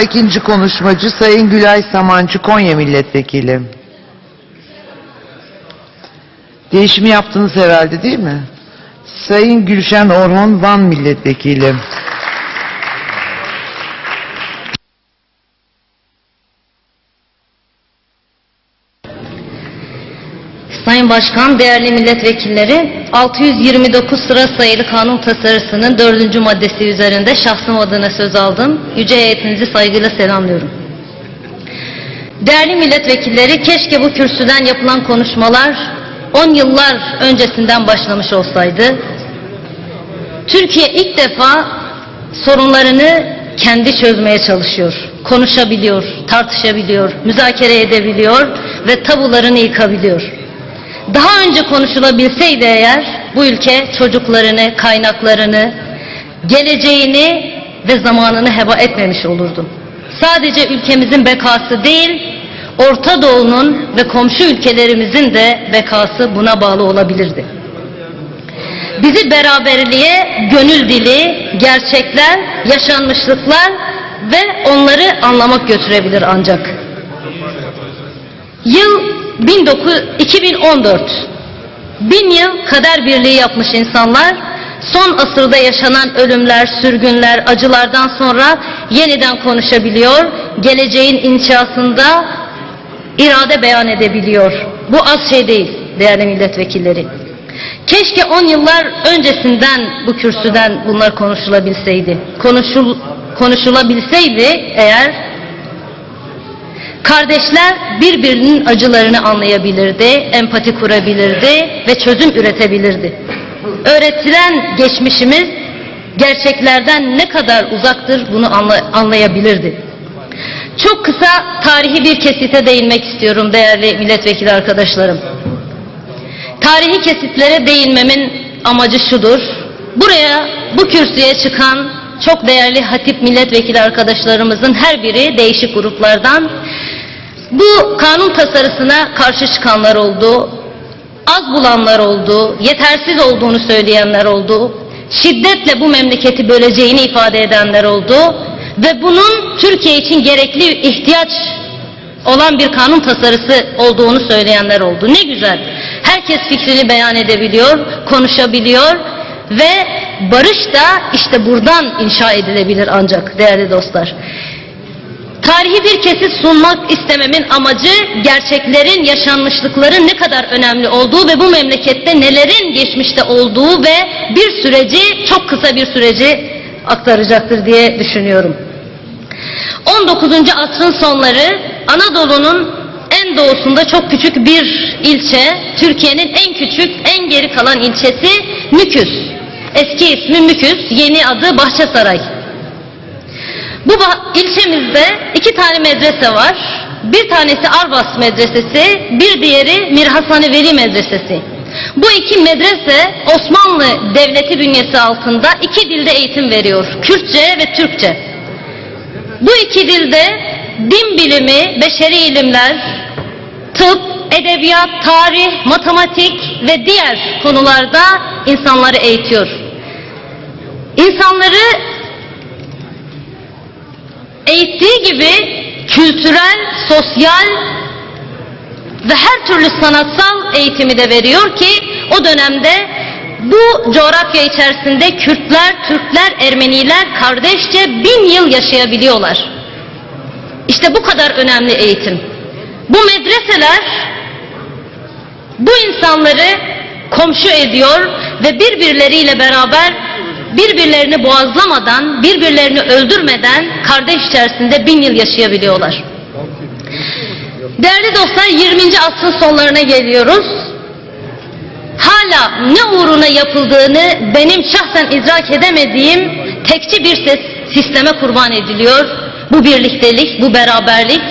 İkinci konuşmacı Sayın Gülay Samancı Konya Milletvekili. Değişimi yaptınız herhalde değil mi? Sayın Gülşen Orhon Van Milletvekili. Sayın Başkan, değerli milletvekilleri, 629 sıra sayılı kanun tasarısının dördüncü maddesi üzerinde şahsım adına söz aldım. Yüce heyetinizi saygıyla selamlıyorum. Değerli milletvekilleri, keşke bu kürsüden yapılan konuşmalar 10 yıllar öncesinden başlamış olsaydı. Türkiye ilk defa sorunlarını kendi çözmeye çalışıyor. Konuşabiliyor, tartışabiliyor, müzakere edebiliyor ve tabularını yıkabiliyor. Daha önce konuşulabilseydi eğer bu ülke çocuklarını, kaynaklarını, geleceğini ve zamanını heba etmemiş olurdu. Sadece ülkemizin bekası değil, Orta Doğu'nun ve komşu ülkelerimizin de bekası buna bağlı olabilirdi. Bizi beraberliğe gönül dili, gerçekler, yaşanmışlıklar ve onları anlamak götürebilir ancak. Yıl 19, 2014. Bin yıl kader birliği yapmış insanlar, son asırda yaşanan ölümler, sürgünler, acılardan sonra yeniden konuşabiliyor, geleceğin inşasında irade beyan edebiliyor. Bu az şey değil değerli milletvekilleri. Keşke 10 yıllar öncesinden bu kürsüden bunlar konuşulabilseydi. Konuşul, konuşulabilseydi eğer Kardeşler birbirinin acılarını anlayabilirdi, empati kurabilirdi ve çözüm üretebilirdi. Öğretilen geçmişimiz gerçeklerden ne kadar uzaktır bunu anla- anlayabilirdi. Çok kısa tarihi bir kesite değinmek istiyorum değerli milletvekili arkadaşlarım. Tarihi kesitlere değinmemin amacı şudur. Buraya bu kürsüye çıkan çok değerli hatip milletvekili arkadaşlarımızın her biri değişik gruplardan bu kanun tasarısına karşı çıkanlar oldu, az bulanlar oldu, yetersiz olduğunu söyleyenler oldu, şiddetle bu memleketi böleceğini ifade edenler oldu ve bunun Türkiye için gerekli ihtiyaç olan bir kanun tasarısı olduğunu söyleyenler oldu. Ne güzel. Herkes fikrini beyan edebiliyor, konuşabiliyor ve barış da işte buradan inşa edilebilir ancak değerli dostlar. Tarihi bir kesit sunmak istememin amacı gerçeklerin, yaşanmışlıkların ne kadar önemli olduğu ve bu memlekette nelerin geçmişte olduğu ve bir süreci, çok kısa bir süreci aktaracaktır diye düşünüyorum. 19. asrın sonları Anadolu'nun en doğusunda çok küçük bir ilçe, Türkiye'nin en küçük, en geri kalan ilçesi Müküs. Eski ismi Müküs, yeni adı Bahçesaray. Bu ilçemizde iki tane medrese var. Bir tanesi Arvas Medresesi, bir diğeri Mirhasani Veli Medresesi. Bu iki medrese Osmanlı Devleti bünyesi altında iki dilde eğitim veriyor. Kürtçe ve Türkçe. Bu iki dilde din bilimi, beşeri ilimler, tıp, edebiyat, tarih, matematik ve diğer konularda insanları eğitiyor. İnsanları eğittiği gibi kültürel, sosyal ve her türlü sanatsal eğitimi de veriyor ki o dönemde bu coğrafya içerisinde Kürtler, Türkler, Ermeniler kardeşçe bin yıl yaşayabiliyorlar. İşte bu kadar önemli eğitim. Bu medreseler bu insanları komşu ediyor ve birbirleriyle beraber birbirlerini boğazlamadan, birbirlerini öldürmeden kardeş içerisinde bin yıl yaşayabiliyorlar. Değerli dostlar 20. asrın sonlarına geliyoruz. Hala ne uğruna yapıldığını benim şahsen idrak edemediğim tekçi bir ses, sisteme kurban ediliyor. Bu birliktelik, bu beraberlik,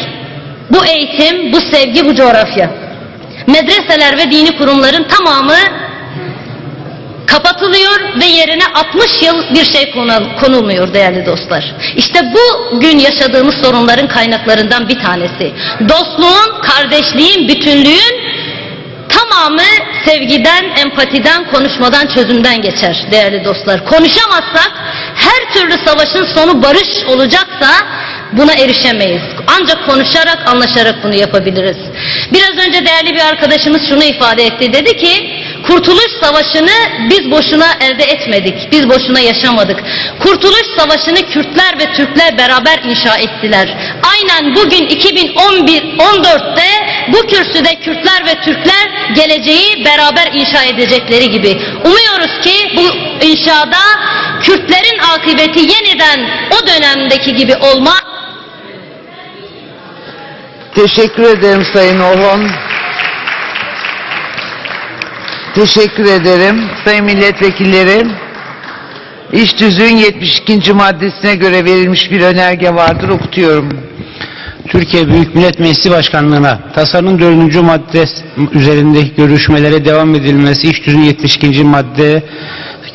bu eğitim, bu sevgi, bu coğrafya. Medreseler ve dini kurumların tamamı kapatılıyor ve yerine 60 yıl bir şey konu- konulmuyor değerli dostlar. İşte bu gün yaşadığımız sorunların kaynaklarından bir tanesi. Dostluğun, kardeşliğin, bütünlüğün tamamı sevgiden, empatiden, konuşmadan, çözümden geçer değerli dostlar. Konuşamazsak, her türlü savaşın sonu barış olacaksa buna erişemeyiz. Ancak konuşarak, anlaşarak bunu yapabiliriz. Biraz önce değerli bir arkadaşımız şunu ifade etti. Dedi ki, Kurtuluş Savaşı'nı biz boşuna elde etmedik. Biz boşuna yaşamadık. Kurtuluş Savaşı'nı Kürtler ve Türkler beraber inşa ettiler. Aynen bugün 2011-14'te bu kürsüde Kürtler ve Türkler geleceği beraber inşa edecekleri gibi. Umuyoruz ki bu inşada Kürtlerin akıbeti yeniden o dönemdeki gibi olma Teşekkür ederim Sayın Orhon. Teşekkür ederim. Sayın milletvekilleri, İş tüzüğün 72. maddesine göre verilmiş bir önerge vardır. Okutuyorum. Türkiye Büyük Millet Meclisi Başkanlığı'na tasarının 4. madde üzerindeki görüşmelere devam edilmesi iş tüzüğü 72. maddeye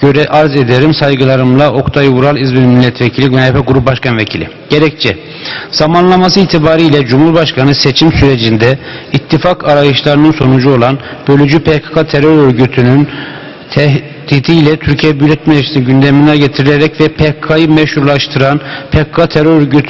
göre arz ederim. Saygılarımla Oktay Vural İzmir Milletvekili GNP Grup Başkan Vekili. Gerekçe Zamanlaması itibariyle Cumhurbaşkanı seçim sürecinde ittifak arayışlarının sonucu olan bölücü PKK terör örgütünün tehdidiyle Türkiye Büyük Meclisi gündemine getirilerek ve PKK'yı meşrulaştıran PKK terör örgütünün